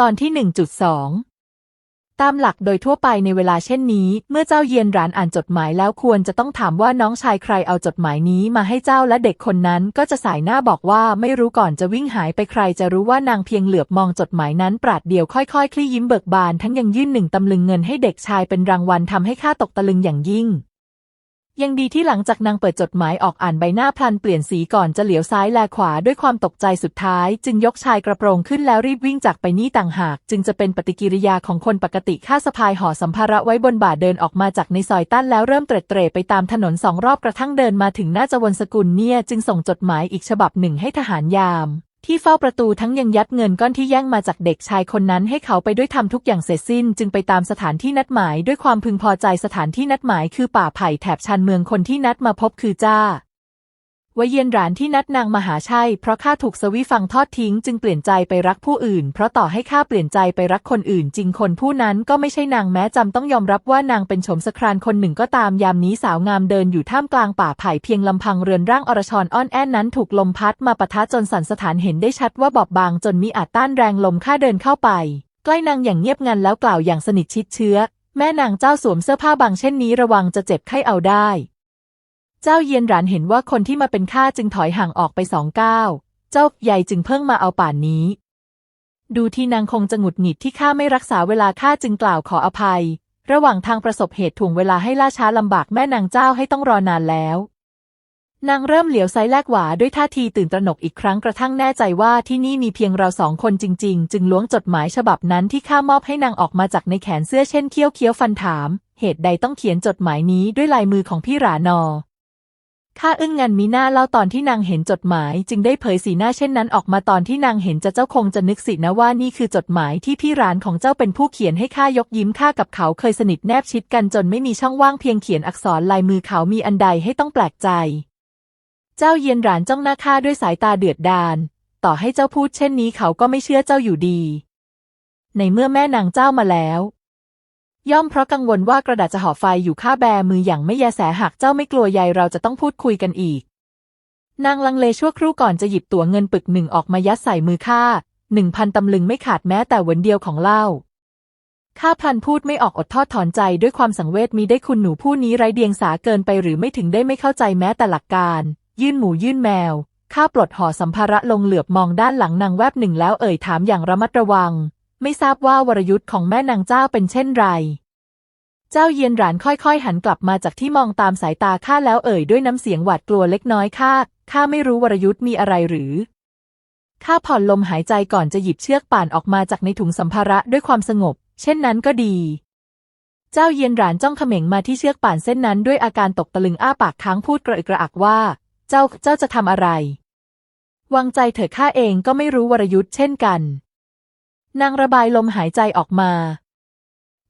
ตอนที่ 1.2 ตามหลักโดยทั่วไปในเวลาเช่นนี้ เมื่อเจ้าเยียนหรานอ่านจดหมายแล้วควรจะต้องถามว่าน้องชายใครเอาจดหมายนี้มาให้เจ้าและเด็กคนนั้นก็จะสายหน้าบอกว่าไม่รู้ก่อนจะวิ่งหายไปใครจะรู้ว่านางเพียงเหลือบมองจดหมายนั้นปราดเดียวค่อยๆ คลี่ยิ้มเบิกบานทั้งยังยื่นหนึ่งตำลึงเงินให้เด็กชายเป็นรางวัลทำให้ข้าตกตะลึงอย่างยิ่ง ยังดีที่หลังจากนางเปิดจดหมายออกอ่านใบหน้าพลันเปลี่ยนสีก่อนจะเหลียวซ้ายแลขวาด้วยความตกใจสุดท้าย จึงยกชายกระโปรงขึ้นแล้วรีบวิ่งจากไปนี่ต่างหาก จึงจะเป็นปฏิกิริยาของคนปกติข้าสะพายห่อสัมภาระไว้บนบ่าเดินออกมาจากในซอยตั้นแล้วเริ่มเตร็ดเตร่ไปตามถนนสองรอบกระทั่งเดินมาถึงหน้าจวนสกุลเนี่ย จึงส่งจดหมายอีกฉบับหนึ่งให้ทหารยาม ที่เฝ้าประตูทั้งยังยัดเงินก้อนที่แย่งมาจากเด็กชายคนนั้นให้เขาไปด้วยทำทุกอย่างเสร็จสิ้น จึงไปตามสถานที่นัดหมายด้วยความพึงพอใจสถานที่นัดหมายคือป่าไผ่แถบชานเมืองคนที่นัดมาพบคือจ้า วเยียนหรานที่นัดนางมหาใช่เพราะข้าถูกสวิฟังทอดทิ้งจึงเปลี่ยนใจไปรักผู้อื่น เพราะต่อให้ข้าเปลี่ยนใจไปรักคนอื่น จริงคนผู้นั้นก็ไม่ใช่นางแม้จำต้องยอมรับว่านางเป็นโฉมสครานคนหนึ่งก็ตามยามนี้สาวงามเดินอยู่ท่ามกลางป่าไผ่เพียงลำพังเรือนร่างอรชรอ้อนแอนนั้นถูกลมพัดมาปะทะจนสันสถานเห็นได้ชัดว่าบอบบางจนมิอาจต้านแรงลมข้าเดินเข้าไป ใกล้นางอย่างเงียบงันแล้วกล่าวอย่างสนิทชิดเชื้อ แม่นางเจ้าสวมเสื้อผ้าบางเช่นนี้ระวังจะเจ็บไข้เอาได้ เจ้าเยียนหรานเห็นว่าคนที่มาเป็นข้าจึงถอยห่างออกไปสองก้าวเจ้าใหญ่จึงเพิ่งมาเอาป่านนี้ ดูที่นางคงจะหงุดหงิดที่ข้าไม่รักษาเวลาข้าจึงกล่าวขออภัย ระหว่างทางประสบเหตุถ่วงเวลาให้ล่าช้าลำบากแม่นางเจ้าให้ต้องรอนานแล้ว นางเริ่มเหลียวซ้ายแลกหวาด้วยท่าทีตื่นตระหนกอีกครั้งกระทั่งแน่ใจว่าที่นี่มีเพียงเราสองคนจริง ๆ จึงล้วงจดหมายฉบับนั้นที่ข้ามอบให้นางออกมาจากในแขนเสื้อเช่นเคี้ยวเคี้ยวฟันถาม เหตุใดต้องเขียนจดหมายนี้ด้วยลายมือของพี่หรานอ ข้าอึ้งงันมีหน้าเล่าตอนที่นางเห็นจดหมาย จึงได้เผยสีหน้าเช่นนั้นออกมาตอนที่นางเห็นจะเจ้าคงจะนึกสินะว่านี่คือจดหมายที่พี่ร้านของเจ้าเป็นผู้เขียนให้ข้ายกยิ้มข้ากับเขาเคยสนิทแนบชิดกันจนไม่มีช่องว่างเพียงเขียนอักษรลายมือเขามีอันใดให้ต้องแปลกใจ เจ้าเยียนหรานจ้องหน้าข้าด้วยสายตาเดือดดาลต่อให้เจ้าพูดเช่นนี้เขาก็ไม่เชื่อเจ้าอยู่ดี ในเมื่อแม่นางเจ้ามาแล้ว ย่อมเพราะกังวลว่ากระดาษจะห่อไฟอยู่ข้าแบมืออย่างไม่แยแสหากเจ้าไม่กลัวใยเราจะต้องพูดคุยกันอีก นางลังเลชั่วครู่ก่อนจะหยิบตั๋วเงินปึกหนึ่งออกมายัดใส่มือข้าหนึ่งพันตำลึงไม่ขาดแม้แต่หวนเดียวของเหล้าข้าพันพูดไม่ออกอดทอดถอนใจด้วยความสังเวชมีได้คุณหนูผู้นี้ไร้เดียงสาเกินไปหรือไม่ถึงได้ไม่เข้าใจแม้แต่หลักการ ยื่นหมูยื่นแมวข้าปลดห่อสัมภาระลงเหลือบมองด้านหลังนางแวบหนึ่งแล้วเอ่ยถามอย่างระมัดระวัง ไม่ทราบว่าวรยุทธ์ของแม่นางเจ้าเป็นเช่นไร เจ้าเยียนหรานค่อยๆ หันกลับมาจากที่มองตามสายตาข้าแล้วเอ่ยด้วยน้ำเสียงหวาดกลัวเล็กน้อยข้าข้าไม่รู้วรยุทธ์มีอะไรหรือข้าผ่อนลมหายใจก่อนจะหยิบเชือกป่านออกมาจากในถุงสัมภาระด้วยความสงบ เช่นนั้นก็ดี เจ้าเยียนหรานจ้องเขม็งมาที่เชือกป่านเส้นนั้นด้วยอาการตกตะลึงอ้าปากค้างพูดกระอึกกระอักว่า เจ้าเจ้าจะทำอะไร วางใจเถอะข้าเองก็ไม่รู้วรยุทธ์เช่นกัน นางระบายลมหายใจออกมา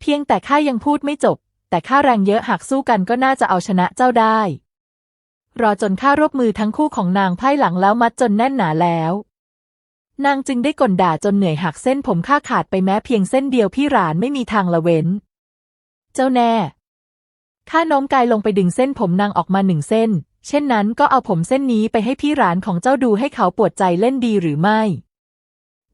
เพียงแต่ข้ายังพูดไม่จบ แต่ข้าแรงเยอะหากสู้กันก็น่าจะเอาชนะเจ้าได้ รอจนข้ารวบมือทั้งคู่ของนางไพ่หลังแล้วมัดจนแน่นหนาแล้ว นางจึงได้ก่นด่าจนเหนื่อยหักเส้นผมข้าขาดไปแม้เพียงเส้นเดียวพี่หรานไม่มีทางละเว้น เจ้าแน่ข้าโน้มกายลงไปดึงเส้นผมนางออกมาหนึ่งเส้น เช่นนั้นก็เอาผมเส้นนี้ไปให้พี่หรานของเจ้าดูให้เขาปวดใจเล่นดีหรือไม่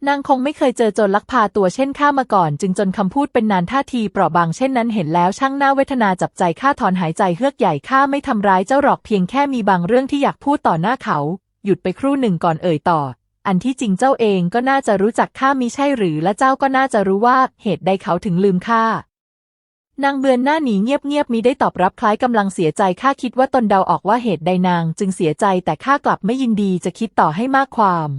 นางคงไม่เคยเจอโจรลักพาตัวเช่นข้ามาก่อน จึงจนคำพูดเป็นนานท่าทีเปราะบางเช่นนั้นเห็นแล้วช่างหน่าเวทนาจับใจข้าถอนหายใจเฮือกใหญ่ข้าไม่ทำร้ายเจ้าหรอกเพียงแค่มีบางเรื่องที่อยากพูดต่อหน้าเขา หยุดไปครู่หนึ่งก่อนเอ่ยต่อ อันที่จริงเจ้าเองก็น่าจะรู้จักข้ามิใช่หรือ และเจ้าก็น่าจะรู้ว่าเหตุใดเขาถึงลืมข้านางเบือนหน้าหนีเงียบๆ มีได้ตอบรับคล้ายกำลังเสียใจข้าคิดว่าตนเดาออกว่าเหตุใดนาง จึงเสียใจแต่ข้ากลับไม่ยินดีจะคิดต่อให้มากความ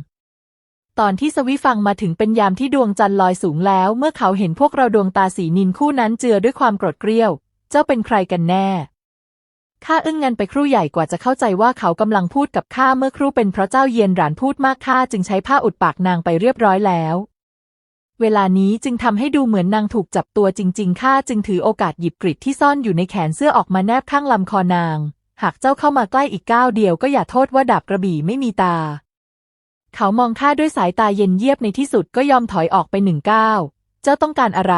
ตอนที่สวิฟังมาถึงเป็นยามที่ดวงจันทร์ลอยสูงแล้ว เมื่อเขาเห็นพวกเราดวงตาสีนินคู่นั้นเจือด้วยความโกรธเกรี้ยว เจ้าเป็นใครกันแน่ข้าอึ้งงันไปครู่ใหญ่กว่าจะเข้าใจว่าเขากำลังพูดกับข้าเมื่อครู่เป็นเพราะเจ้าเยียนหรานพูดมากข้าจึงใช้ผ้าอุดปากนางไปเรียบร้อยแล้ว เวลานี้จึงทำให้ดูเหมือนนางถูกจับตัวจริง ๆข้าจึงถือโอกาสหยิบกริดที่ซ่อนอยู่ในแขนเสื้อออกมาแนบข้างลำคอนาง หากเจ้าเข้ามาใกล้อีกก้าวเดียวก็อย่าโทษว่าดาบกระบี่ไม่มีตา เขามองข้าด้วยสายตาเย็นเยียบในที่สุดก็ยอมถอยออกไปหนึ่งก้าว เจ้าต้องการอะไร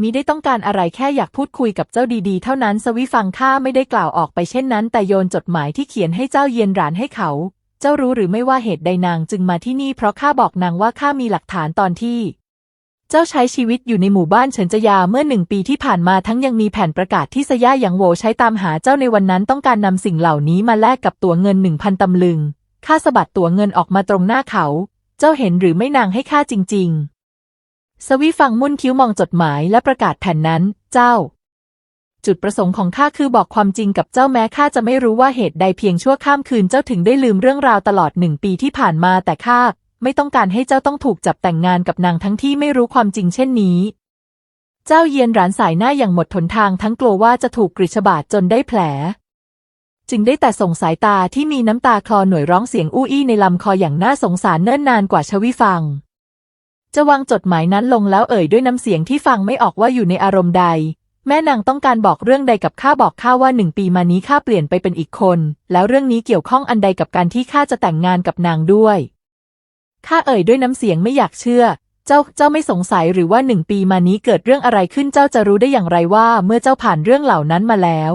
มิได้ต้องการอะไรแค่อยากพูดคุยกับเจ้าดีๆ เท่านั้นสวิฟังข้าไม่ได้กล่าวออกไปเช่นนั้น แต่โยนจดหมายที่เขียนให้เจ้าเยียนหรานให้เขา เจ้ารู้หรือไม่ว่าเหตุใดนางจึงมาที่นี่เพราะข้าบอกนางว่าข้ามีหลักฐานตอนที่ เจ้าใช้ชีวิตอยู่ในหมู่บ้านเฉินจยาเมื่อหนึ่งปีที่ผ่านมาทั้งยังมีแผ่นประกาศที่สย่าหยางโหวใช้ตามหาเจ้าในวันนั้นต้องการนำสิ่งเหล่านี้มาแลกกับตั๋วเงินหนึ่งพันตำลึง ข้าสะบัดตัวเงินออกมาตรงหน้าเขา เจ้าเห็นหรือไม่นางให้ข้าจริง ๆ สวีฟังมุ่นคิ้วมองจดหมายและประกาศแผ่นนั้น เจ้า จุดประสงค์ของข้าคือบอกความจริงกับเจ้าแม้ข้าจะไม่รู้ว่าเหตุใดเพียงชั่วข้ามคืนเจ้าถึงได้ลืมเรื่องราวตลอดหนึ่งปีที่ผ่านมาแต่ข้าไม่ต้องการให้เจ้าต้องถูกจับแต่งงานกับนางทั้งที่ไม่รู้ความจริงเช่นนี้ เจ้าเยียนหรานสายหน้าอย่างหมดหนทางทั้งกลัวว่าจะถูกกริชบาดจนได้แผล จึงได้แต่ส่งสายตาที่มีน้ำตาคลอหน่วยร้องเสียงอู้อี้ในลำคออย่างน่าสงสารเนิ่นนานกว่าชวิฟัง จะวางจดหมายนั้นลงแล้วเอ่ยด้วยน้ำเสียงที่ฟังไม่ออกว่าอยู่ในอารมณ์ใด แม่นางต้องการบอกเรื่องใดกับข้าบอกข้าว่าหนึ่งปีมานี้ข้าเปลี่ยนไปเป็นอีกคน แล้วเรื่องนี้เกี่ยวข้องอันใดกับการที่ข้าจะแต่งงานกับนางด้วยข้าเอ่ยด้วยน้ำเสียงไม่อยากเชื่อ เจ้าเจ้าไม่สงสัยหรือว่าหนึ่งปีมานี้เกิดเรื่องอะไรขึ้นเจ้าจะรู้ได้อย่างไรว่า เมื่อเจ้าผ่านเรื่องเหล่านั้นมาแล้ว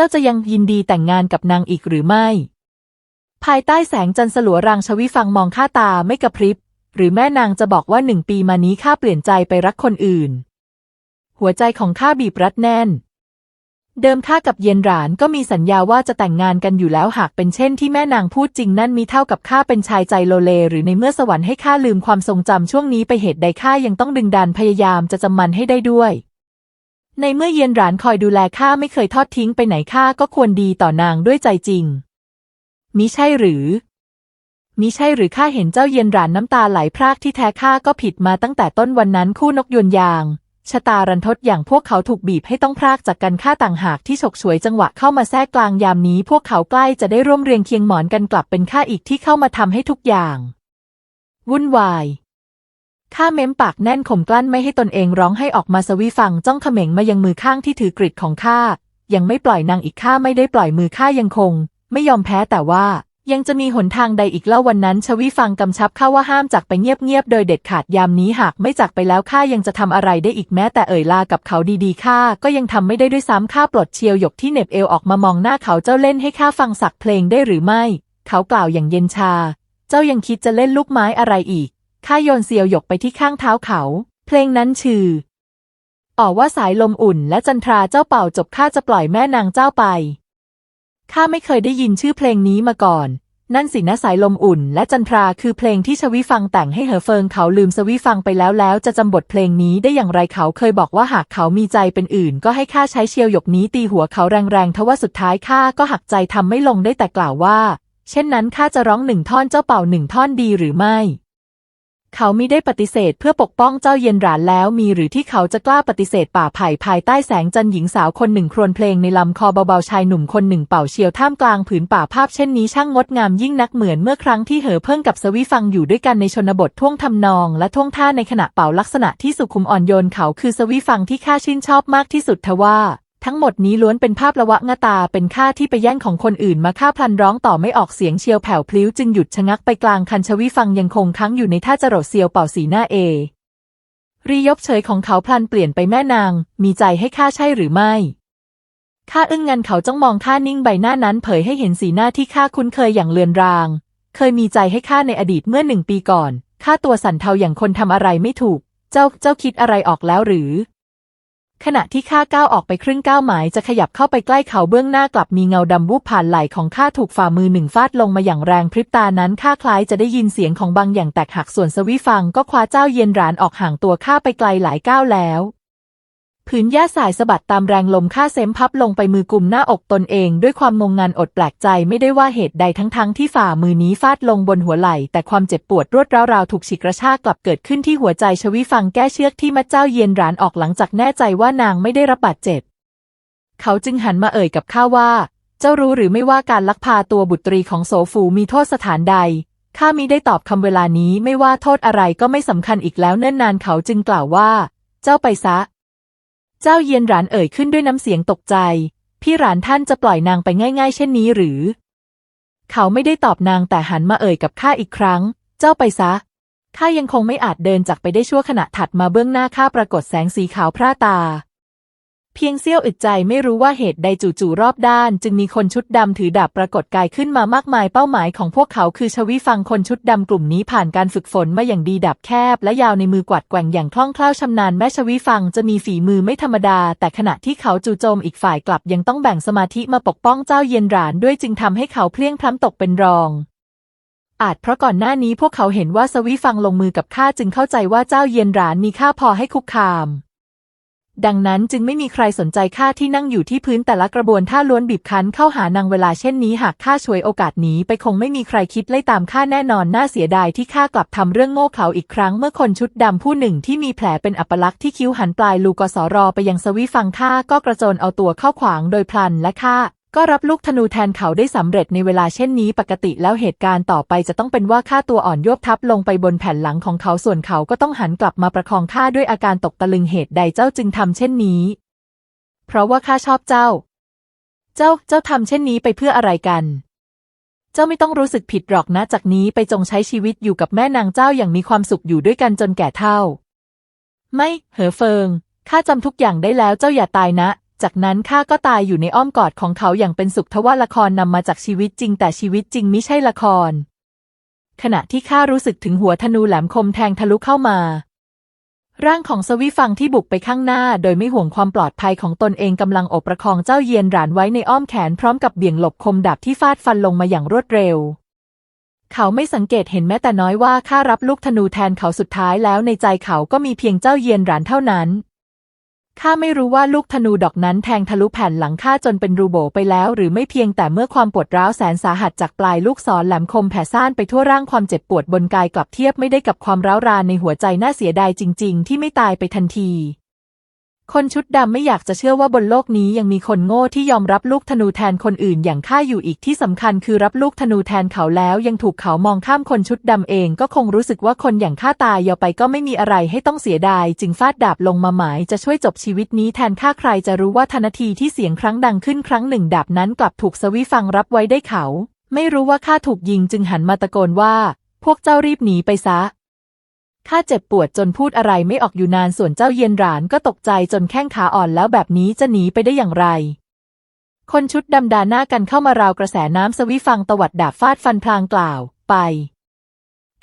จ้าจะยังยินดีแต่งงานกับนางอีกหรือไม่ ภายใต้แสงจันทร์สลัวรางชวิฟังมองข้าตาไม่กระพริบ หรือแม่นางจะบอกว่าหนึ่งปีมานี้ข้าเปลี่ยนใจไปรักคนอื่น หัวใจของข้าบีบรัดแน่น เดิมข้ากับเย็นหรานก็มีสัญญาว่าจะแต่งงานกันอยู่แล้วหากเป็นเช่นที่แม่นางพูดจริงนั่นมีเท่ากับข้าเป็นชายใจโลเล หรือในเมื่อสวรรค์ให้ข้าลืมความทรงจำช่วงนี้ไปเหตุใดข้ายังต้องดึงดันพยายามจะจำมันให้ได้ด้วย ในเมื่อเย็นหรานคอยดูแลข้าไม่เคยทอดทิ้งไปไหนข้าก็ควรดีต่อนางด้วยใจจริง มิใช่หรือ มิใช่หรือข้าเห็นเจ้าเย็นหรานน้ำตาไหลพรากที่แท้ข้าก็ผิดมาตั้งแต่ต้นวันนั้นคู่นกยวนยางชะตารันทดอย่างพวกเขาถูกบีบให้ต้องพรากจากกันข้าต่างหากที่ฉกฉวยจังหวะเข้ามาแทรกกลางยามนี้ พวกเขาใกล้จะได้ร่วมเรียงเคียงหมอนกันกลับเป็นข้าอีกที่เข้ามาทำให้ทุกอย่าง วุ่นวาย ข้าเม้มปากแน่นข่มกลั้นไม่ให้ตนเองร้องให้ออกมาสวีฟังจ้องเขม็งมายังมือข้างที่ถือกริดของข้ายังไม่ปล่อยนางอีกข้าไม่ได้ปล่อยมือข้ายังคง ไม่ยอมแพ้แต่ว่า ยังจะมีหนทางใดอีกเล่าวันนั้น ชวีฟังกำชับข้าว่าห้ามจากไปเงียบๆโดยเด็ดขาดยามนี้หากไม่จากไปแล้วข้ายังจะทำอะไรได้อีกแม้แต่เอ่ยลากับเขาดีๆข้าก็ยังทำไม่ได้ด้วยซ้ำข้าปลดเชียวหยกที่เหน็บเอวออกมามองหน้าเขาเจ้าเล่นให้ข้าฟังสักเพลงได้หรือไม่ เขากล่าวอย่างเย็นชา เจ้ายังคิดจะเล่นลูกไม้อะไรอีก ข้าโยนเซียวหยกไปที่ข้างเท้าเขา เพลงนั้นชื่ออ๋อว่าสายลมอุ่นและจันทราเจ้าเป่าจบข้าจะปล่อยแม่นางเจ้าไป ข้าไม่เคยได้ยินชื่อเพลงนี้มาก่อน นั่นสินะสายลมอุ่นและจันทราคือเพลงที่ชวิฟังแต่งให้เหอเฟิงเขาลืมสวิฟังไปแล้วแล้วจะจำบทเพลงนี้ได้อย่างไรเขาเคยบอกว่าหากเขามีใจเป็นอื่น ก็ให้ข้าใช้เชียวหยกนี้ตีหัวเขาแรงๆทว่าสุดท้ายข้าก็หักใจทำไม่ลงได้แต่กล่าวว่า เช่นนั้นข้าจะร้องหนึ่งท่อนเจ้าเป่าหนึ่งท่อนดีหรือไม่ เขามิได้ปฏิเสธเพื่อปกป้องเจ้าเย็นหรานแล้วมีหรือที่เขาจะกล้าปฏิเสธป่าไผ่ภายใต้แสงจันทร์หญิงสาวคนหนึ่งครวญเพลงในลำคอเบาๆชายหนุ่มคนหนึ่งเป่าเชียวท่ามกลางผืนป่าภาพเช่นนี้ช่างงดงามยิ่งนักเหมือนเมื่อครั้งที่เหอเพิ่งกับสวิฟังอยู่ด้วยกันในชนบทท่วงทำนองและท่วงท่าในขณะเป่าลักษณะที่สุขุมอ่อนโยนเขาคือสวิฟังที่ข้าชื่นชอบมากที่สุดทว่า ทั้งหมดนี้ล้วนเป็นภาพละวะงตาเป็นข้าที่ไปแย่งของคนอื่นมาฆ่าพลันร้องต่อไม่ออกเสียงเชียวแผ่วพลิ้วจึงหยุดชะงักไปกลางคันชวิฟังยังคงค้างอยู่ในท่าจรดเซียวเป่าสีหน้าเอ รียบเฉยของเขาพลันเปลี่ยนไปแม่นาง มีใจให้ข้าใช่หรือไม่ข้าอึ้งงันเขาจ้องมองข้านิ่งใบหน้านั้นเผยให้เห็นสีหน้าที่ข้าคุ้นเคยอย่างเลือนราง เคยมีใจให้ข้าในอดีตเมื่อหนึ่งปีก่อนข้าตัวสั่นเทาอย่างคนทำอะไรไม่ถูก เจ้าเจ้าคิดอะไรออกแล้วหรือ ขณะที่ข้าก้าวออกไปครึ่งก้าวหมายจะขยับเข้าไปใกล้เขาเบื้องหน้ากลับมีเงาดำวูบผ่านไหล่ของข้าถูกฝ่ามือหนึ่งฟาดลงมาอย่างแรงพริบตานั้นข้าคล้ายจะได้ยินเสียงของบางอย่างแตกหักส่วนสวิฟังก็คว้าเจ้าเย็นรานออกห่างตัวข้าไปไกลหลายก้าวแล้ว ผืนหญ้าสายสะบัดตามแรงลมข้าเซมพับลงไปมือกลุ่มหน้าอกตนเองด้วยความงงงันอดแปลกใจไม่ได้ว่าเหตุใดทั้งๆที่ฝ่ามือนี้ฟาดลงบนหัวไหล่ แต่ความเจ็บปวดรวดร้าวราวถูกฉีกกระชากกลับเกิดขึ้นที่หัวใจชวิฟังแก้เชือกที่มัดเจ้าเย็นหรานออกหลังจากแน่ใจว่านางไม่ได้รับบาดเจ็บ เขาจึงหันมาเอ่ยกับข้าว่า เจ้ารู้หรือไม่ว่าการลักพาตัวบุตรีของโสฟูมีโทษสถานใดข้ามิได้ตอบคำเวลานี้ไม่ว่าโทษอะไรก็ไม่สำคัญอีกแล้วเนิ่นนานเขาจึงกล่าวว่า เจ้าไปซะ เจ้าเยียนหรานเอ่ยขึ้นด้วยน้ำเสียงตกใจ พี่หรานท่านจะปล่อยนางไปง่าย ๆ เช่นนี้หรือ เขาไม่ได้ตอบนางแต่หันมาเอ่ยกับข้าอีกครั้ง เจ้าไปซะข้ายังคงไม่อาจเดินจากไปได้ชั่วขณะถัดมาเบื้องหน้าข้าปรากฏแสงสีขาวพร่าตา เพียงเสี้ยวอึดใจไม่รู้ว่าเหตุใดจู่ๆรอบด้าน จึงมีคนชุดดำถือดาบปรากฏกายขึ้นมามากมายเป้าหมายของพวกเขาคือชวิฟังคนชุดดำกลุ่มนี้ผ่านการฝึกฝนมาอย่างดีดับแคบ และยาวในมือกวาดแกว่งอย่างคล่องแคล่วชำนาญแม้ชวิฟังจะมีฝีมือไม่ธรรมดา แต่ขณะที่เขาจู่โจมอีกฝ่ายกลับยังต้องแบ่งสมาธิมาปกป้องเจ้าเย็นหรานด้วยจึงทำให้เขาเพลียงพล้ำตกเป็นรองอาจเพราะก่อนหน้านี้พวกเขาเห็นว่าสวิฟังลงมือกับข้าจึงเข้าใจว่าเจ้าเย็นหรานมีค่าพอให้คุกคาม ดังนั้นจึงไม่มีใครสนใจข้าที่นั่งอยู่ที่พื้นแต่ละกระบวนท่าล้วนบีบคั้นเข้าหานางเวลาเช่นนี้หากข้าช่วยโอกาสนี้ไปคงไม่มีใครคิดไล่ตามข้าแน่นอนน่าเสียดายที่ข้ากลับทำเรื่องโง่เขลาอีกครั้งเมื่อคนชุดดำผู้หนึ่งที่มีแผลเป็นอัปลักษณ์ที่คิ้วหันปลายลูกสรอไปยังสวีฟังข้าก็กระโจนเอาตัวเข้าขวางโดยพลันและข้า ก็รับลูกธนูแทนเขาได้สำเร็จในเวลาเช่นนี้ปกติแล้วเหตุการณ์ต่อไปจะต้องเป็นว่าข้าตัวอ่อนยวบทับลงไปบนแผ่นหลังของเขาส่วนเขาก็ต้องหันกลับมาประคองข้าด้วยอาการตกตะลึงเหตุใดเจ้าจึงทำเช่นนี้ เพราะว่าข้าชอบเจ้า เจ้าเจ้าทำเช่นนี้ไปเพื่ออะไรกัน เจ้าไม่ต้องรู้สึกผิดหรอกนะจากนี้ไปจงใช้ชีวิตอยู่กับแม่นางเจ้าอย่างมีความสุขอยู่ด้วยกันจนแก่เฒ่า ไม่ เหอเฟิงข้าจำทุกอย่างได้แล้วเจ้าอย่าตายนะ จากนั้นข้าก็ตายอยู่ในอ้อมกอดของเขาอย่างเป็นสุขทว่าละครนำมาจากชีวิตจริง แต่ชีวิตจริงไม่ใช่ละคร ขณะที่ข้ารู้สึกถึงหัวธนูแหลมคมแทงทะลุเข้ามา ร่างของสวิฟังที่บุกไปข้างหน้า โดยไม่ห่วงความปลอดภัยของตนเองกำลังอบประคองเจ้าเยียนหรานไว้ในอ้อมแขนพร้อมกับเบี่ยงหลบคมดาบที่ฟาดฟันลงมาอย่างรวดเร็วเขาไม่สังเกตเห็นแม้แต่น้อยว่าข้ารับลูกธนูแทนเขาสุดท้ายแล้วในใจเขาก็มีเพียงเจ้าเยียนหรานเท่านั้น ข้าไม่รู้ว่าลูกธนูดอกนั้นแทงทะลุแผ่นหลังข้าจนเป็นรูโบไปแล้ว หรือไม่เพียงแต่เมื่อความปวดร้าวแสนสาหัสจากปลายลูกศรแหลมคมแผ่ซ่านไปทั่วร่างความเจ็บปวดบนกายกลับเทียบไม่ได้กับความร้าวรานในหัวใจน่าเสียดายจริง ๆ ที่ไม่ตายไปทันที คนชุดดำไม่อยากจะเชื่อว่าบนโลกนี้ยังมีคนโง่ที่ยอมรับลูกธนูแทนคนอื่นอย่างข้าอยู่อีกที่สำคัญคือรับลูกธนูแทนเขาแล้วยังถูกเขามองข้ามคนชุดดำเองก็คงรู้สึกว่าคนอย่างข้าตายยาวไปก็ไม่มีอะไรให้ต้องเสียดาย จึงฟาดดาบลงมาหมายจะช่วยจบชีวิตนี้แทนข้าใครจะรู้ว่าทันทีที่เสียงครั้งดังขึ้นครั้งหนึ่งดาบนั้นกลับถูกสวิฟังรับไว้ได้เขา ไม่รู้ว่าข้าถูกยิงจึงหันมาตะโกนว่า พวกเจ้ารีบหนีไปซะ ข้าเจ็บปวดจนพูดอะไรไม่ออกอยู่นานส่วนเจ้าเย็นหรานก็ตกใจจนแข้งขาอ่อนแล้วแบบนี้จะหนีไปได้อย่างไร คนชุดดำดาหน้ากันเข้ามาราวกระแสน้ำสวิฟังตวัดดาบฟาดฟันพลางกล่าว ไป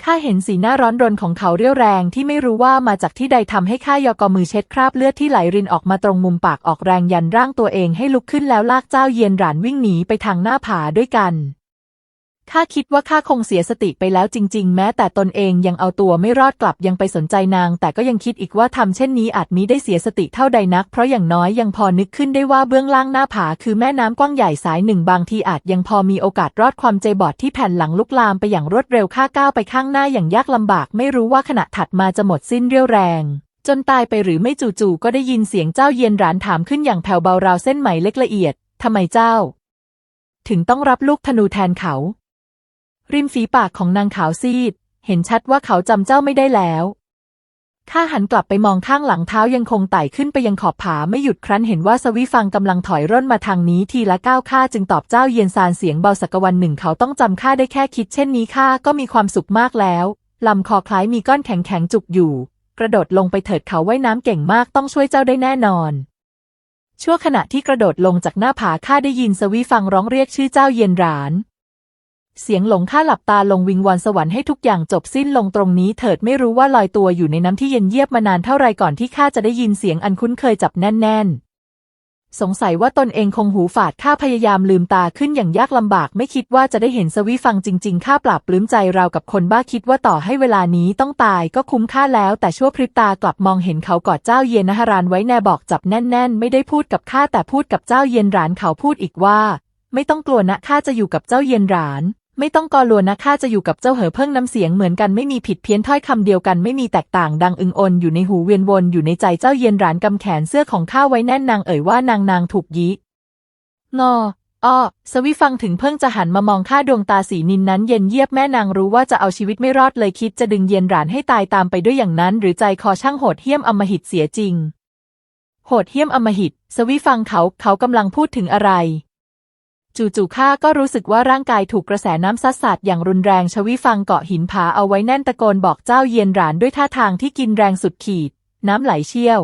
ข้าเห็นสีหน้าร้อนรนของเขาเรี่ยวแรงที่ไม่รู้ว่ามาจากที่ใดทำให้ข้ายอกอมือเช็ดคราบเลือดที่ไหลรินออกมาตรงมุมปากออกแรงยันร่างตัวเองให้ลุกขึ้นแล้วลากเจ้าเย็นหรานวิ่งหนีไปทางหน้าผาด้วยกัน ข้าคิดว่าข้าคงเสียสติไปแล้วจริง ๆ แม้แต่ตนเองยังเอาตัวไม่รอดกลับยังไปสนใจนาง แต่ก็ยังคิดอีกว่าทำเช่นนี้อาจมิได้เสียสติเท่าใดนัก เพราะอย่างน้อยยังพอนึกขึ้นได้ว่าเบื้องล่างหน้าผาคือแม่น้ำกว้างใหญ่สายหนึ่งบางทีอาจยังพอมีโอกาสรอดความใจบอดที่แผ่นหลังลุกลามไปอย่างรวดเร็วข้าก้าวไปข้างหน้าอย่างยากลำบาก ไม่รู้ว่าขณะถัดมาจะหมดสิ้นเรี่ยวแรง จนตายไปหรือไม่จู่ๆก็ได้ยินเสียงเจ้าเย็นรานถามขึ้นอย่างแผ่วเบาราวเส้นไหมเล็กละเอียดทำไมเจ้า ถึงต้องรับลูกธนูแทนเขา ริมฝีปากของนางขาวซีด เห็นชัดว่าเขาจำเจ้าไม่ได้แล้วข้าหันกลับไปมองข้างหลังเท้ายังคงไต่ขึ้นไปยังขอบผาไม่หยุดครั้นเห็นว่าสวิฟังกำลังถอยร่นมาทางนี้ทีละก้าวข้าจึงตอบเจ้าเย็นซานเสียงเบาสักวันหนึ่งเขาต้องจำข้าได้แค่คิดเช่นนี้ข้าก็มีความสุขมากแล้วลำคอคล้ายมีก้อนแข็งแข็งๆจุกอยู่ กระโดดลงไปเถิดเขาว่ายน้ำเก่งมากต้องช่วยเจ้าได้แน่นอน ชั่วขณะที่กระโดดลงจากหน้าผาข้าได้ยินสวิฟังร้องเรียกชื่อเจ้าเย็นหราน เสียงหลงข้าหลับตาลงวิงวอนสวรรค์ให้ทุกอย่างจบสิ้นลงตรงนี้เถิดไม่รู้ว่าลอยตัวอยู่ในน้ำที่เย็นเยียบมานานเท่าไรก่อนที่ข้าจะได้ยินเสียงอันคุ้นเคยจับแน่น ๆ สงสัยว่าตนเองคงหูฝาดข้าพยายามลืมตาขึ้นอย่างยากลำบาก ไม่คิดว่าจะได้เห็นสวิฟังจริง ๆ ข้าปราบปลื้มใจราวกับคนบ้าคิดว่าต่อให้เวลานี้ต้องตายก็คุ้มค่าแล้ว แต่ชั่วพริบตากลับมองเห็นเขากอดเจ้าเย็นนหรานไว้แนบอกจับแน่น ๆ ไม่ได้พูดกับข้าแต่พูดกับเจ้าเย็นหรานเขาพูดอีกว่า ไม่ต้องกลัวนะข้าจะอยู่กับเจ้าเย็นหราน ไม่ต้องกลัวนะข้าจะอยู่กับเจ้าเหอเพิ่งน้ำเสียงเหมือนกันไม่มีผิดเพี้ยนถ้อยคำเดียวกันไม่มีแตกต่างดังอึงอนอยู่ในหูเวียนวนอยู่ในใจเจ้าเย็นหรานกำแขนเสื้อของข้าไว้แน่นนางเอ่ยว่านางนางถูกยีงออ้อสวิฟังถึงเพิ่งจะหันมามองข้าดวงตาสีนินนั้นเย็นเยียบแม่นางรู้ว่าจะเอาชีวิตไม่รอดเลยคิดจะดึงเย็นหรานให้ตายตามไปด้วยอย่างนั้น หรือใจคอช่างโหดเหี้ยมอมหิตเสียจริง โหดเหี้ยมอมหิต สวิฟังเขาเขากำลังพูดถึงอะไร จู่ๆข้าก็รู้สึกว่าร่างกายถูกกระแสน้ำซัดสาดอย่างรุนแรงชวิฟังเกาะหินผาเอาไว้แน่นตะโกนบอกเจ้าเยียนหรานด้วยท่าทางที่กินแรงสุดขีด น้ำไหลเชี่ยว